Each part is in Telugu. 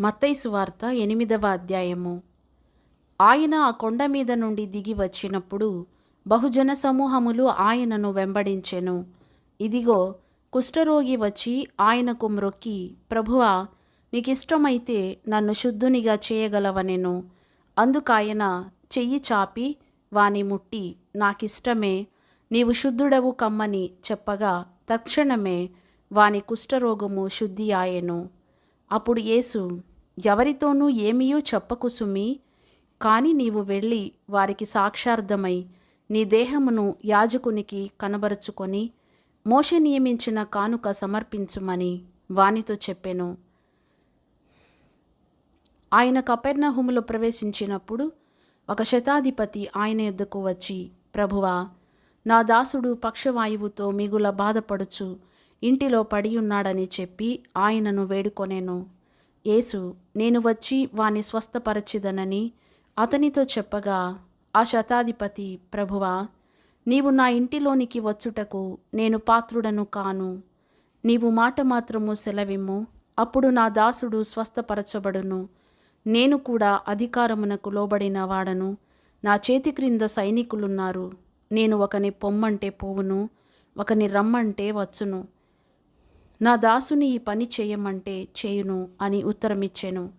మత్తైసు వార్త ఎనిమిదవ అధ్యాయము. ఆయన ఆ కొండ మీద నుండి దిగి వచ్చినప్పుడు బహుజన సమూహములు ఆయనను వెంబడించెను. ఇదిగో కుష్ఠరోగి వచ్చి ఆయనకు మ్రొక్కి ప్రభువా నీకిష్టమైతే నన్ను శుద్ధునిగా చేయగలవనెను. అందుకాయన చెయ్యి చాపి వాని ముట్టి నాకిష్టమే నీవు శుద్ధుడవు కమ్మని చెప్పగా తక్షణమే వాని కుష్ఠరోగము శుద్ధి ఆయెను అప్పుడు యేసు ఎవరితోనూ ఏమీయూ చెప్పకు సుమి కాని నీవు వెళ్ళి వారికి సాక్షార్థమై నీ దేహమును యాజకునికి కనబరుచుకొని మోష నియమించిన కానుక సమర్పించుమని వానితో చెప్పెను. ఆయన కపెర్నహుములో ప్రవేశించినప్పుడు ఒక శతాధిపతి ఆయన యొద్దకు వచ్చి ప్రభువా నా దాసుడు పక్షవాయువుతో మిగుల బాధపడుచు ఇంటిలో పడి ఉన్నాడని చెప్పి ఆయనను వేడుకొనేను. యేసు నేను వచ్చి వాని స్వస్థపరచిదనని అతనితో చెప్పగా ఆ శతాధిపతి ప్రభువా నీవు నా ఇంటిలోనికి వచ్చుటకు నేను పాత్రుడను కాను. నీవు మాట మాత్రము సెలవిమ్ము. అప్పుడు నా దాసుడు స్వస్థపరచబడును. నేను కూడా అధికారమునకు లోబడిన వాడను. నా చేతి క్రింద సైనికులున్నారు. నేను ఒకని పొమ్మంటే పోవును ఒకని రమ్మంటే వచ్చును. నా దాసుని ఈ పని చేయమంటే చేయును అని ఉత్తరమిచ్చెను.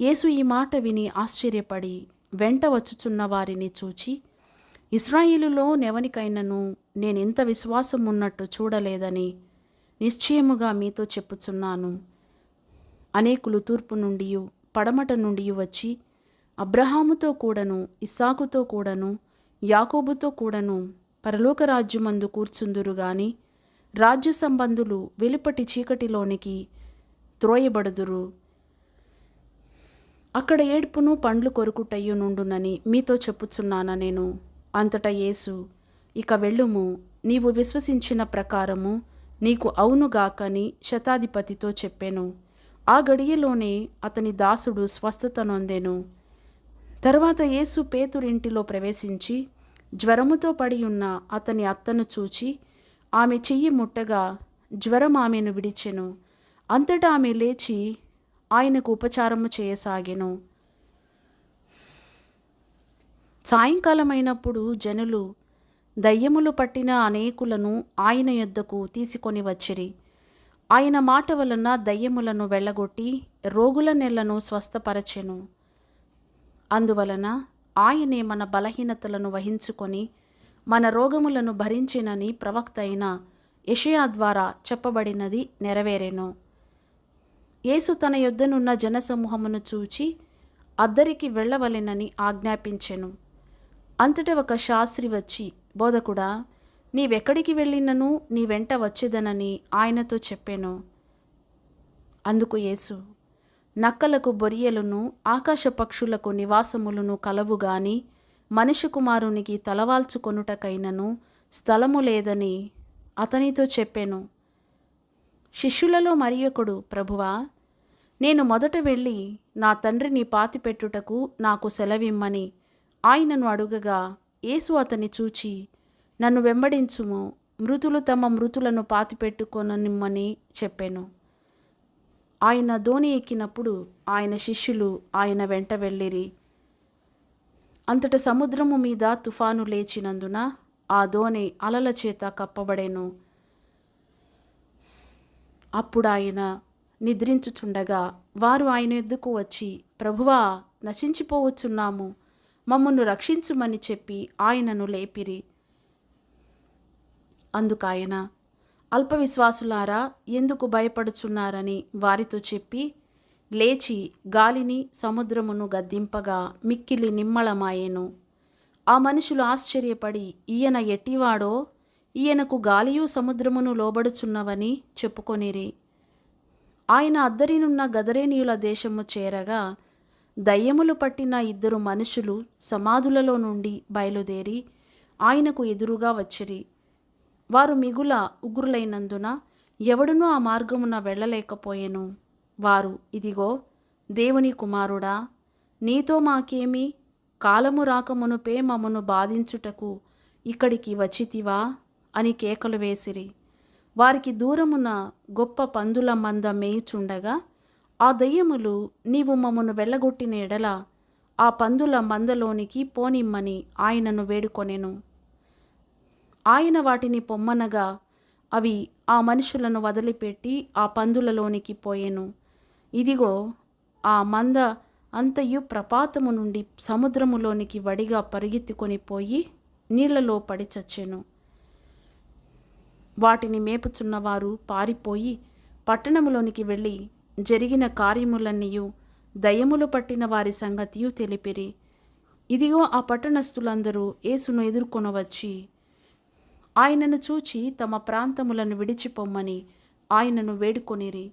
యేసు ఈ మాట విని ఆశ్చర్యపడి వెంట వచ్చుచున్న వారిని చూచి ఇస్రాయిలులో నెవనికైనను నేనెంత విశ్వాసం ఉన్నట్టు చూడలేదని నిశ్చయముగా మీతో చెప్పుచున్నాను. అనేకులు తూర్పు నుండి పడమట నుండి వచ్చి అబ్రహాముతో కూడను ఇస్సాకుతో కూడను యాకోబుతో కూడను పరలోక రాజ్యమందు కూర్చుందురు గాని రాజ్య సంబంధులు వెలుపటి చీకటిలోనికి త్రోయబడుదురు. అక్కడ ఏడుపును పండ్లు కొరుకుటయ్యు నుండునని మీతో చెప్పుచున్నానా నేను? అంతటా యేసు ఇక వెళ్ళుము. నీవు విశ్వసించిన ప్రకారము నీకు అవునుగాకని శతాధిపతితో చెప్పాను. ఆ గడియలోనే అతని దాసుడు స్వస్థత నొందెను. తర్వాత యేసు పేతురింటిలో ప్రవేశించి జ్వరముతో పడి ఉన్న అతని అత్తను చూచి ఆమె చెయ్యి ముట్టగా జ్వరం ఆమెను విడిచెను. అంతటా ఆమె లేచి ఆయనకు ఉపచారము చేయసాగెను. సాయంకాలమైనప్పుడు జనులు దయ్యములు పట్టిన అనేకులను ఆయన యొద్దకు తీసుకొని వచ్చిరి. ఆయన మాట వలన దయ్యములను వెళ్ళగొట్టి రోగుల నెలను స్వస్థపరచెను. అందువలన ఆయనే మన బలహీనతలను వహించుకొని మన రోగములను భరించినని ప్రవక్త అయిన యషయా ద్వారా చెప్పబడినది నెరవేరెను. యేసు తన యొద్దనున్న జనసమూహమును చూచి అద్దరికి వెళ్ళవలెనని ఆజ్ఞాపించెను. అంతటా ఒక శాస్త్రి వచ్చి బోధకుడా నీవెక్కడికి వెళ్ళినను? నీ వెంట వచ్చేదనని ఆయనతో చెప్పాను. అందుకు యేసు నక్కలకు బొరియలను ఆకాశ పక్షులకు నివాసములను కలవుగాని మనిషి కుమారునికి తలవాల్చుకొనుటకైనను స్థలము లేదని అతనితో చెప్పాను. శిష్యులలో మరి ఒకడు ప్రభువా నేను మొదట వెళ్ళి నా తండ్రిని పాతిపెట్టుటకు నాకు సెలవిమ్మని ఆయనను అడుగగా యేసు అతని చూచి నన్ను వెంబడించుము మృతులు తమ మృతులను పాతిపెట్టుకొననిమ్మని చెప్పాను. ఆయన ధోని ఎక్కినప్పుడు ఆయన శిష్యులు ఆయన వెంట వెళ్ళిరి. అంతట సముద్రము మీద తుఫాను లేచినందున ఆ దోణి అలల చేత కప్పబడెను. అప్పుడు ఆయన నిద్రించుచుండగా వారు ఆయన ఎద్దుకు వచ్చి ప్రభువా నశించిపోవచ్చున్నాము. మమ్మను రక్షించుమని చెప్పి ఆయనను లేపిరి. అందుకాయన అల్ప విశ్వాసులారా ఎందుకు భయపడుచున్నారని వారితో చెప్పి లేచి గాలిని సముద్రమును గద్దింపగా మిక్కిలి నిమ్మళమాయెను. ఆ మనుషులు ఆశ్చర్యపడి ఈయన ఎట్టివాడో? ఈయనకు గాలియు సముద్రమును లోబడుచున్నవని చెప్పుకొనిరి. ఆయన అద్దరినున్న గదరేనీయుల దేశము చేరగా దయ్యములు పట్టిన ఇద్దరు మనుషులు సమాధులలో నుండి బయలుదేరి ఆయనకు ఎదురుగా వచ్చిరి. వారు మిగుల ఉగ్రులైనందున ఎవడునూ ఆ మార్గమున వెళ్ళలేకపోయెను. వారు ఇదిగో దేవుని కుమారుడా నీతో మాకేమి కాలము రాకమునుపే మమ్మను బాధించుటకు ఇక్కడికి వచ్చితివా? అని కేకలు వేసిరి. వారికి దూరమున గొప్ప పందుల మంద మేయుచుండగా ఆ దయ్యములు నీవు మమ్మను వెళ్ళగొట్టిన ఎడల ఆ పందుల మందలోనికి పోనిమ్మని ఆయనను వేడుకొనెను. ఆయన వాటిని పొమ్మనగా అవి ఆ మనుషులను వదిలిపెట్టి ఆ పందులలోనికి పోయెను. ఇదిగో ఆ మంద అంతయు ప్రపాతము నుండి సముద్రములోనికి వడిగా పరిగెత్తుకొని పోయి నీళ్ళలో పడి చచ్చెను. వాటిని మేపుచున్నవారు పారిపోయి పట్టణములోనికి వెళ్ళి జరిగిన కార్యములన్నీయు దయములు పట్టిన వారి సంగతియు తెలిపిరి. ఇదిగో ఆ పట్టణస్థులందరూ యేసును ఎదుర్కొనవచ్చి ఆయనను చూచి తమ ప్రాంతములను విడిచిపొమ్మని ఆయనను వేడుకొనిరి.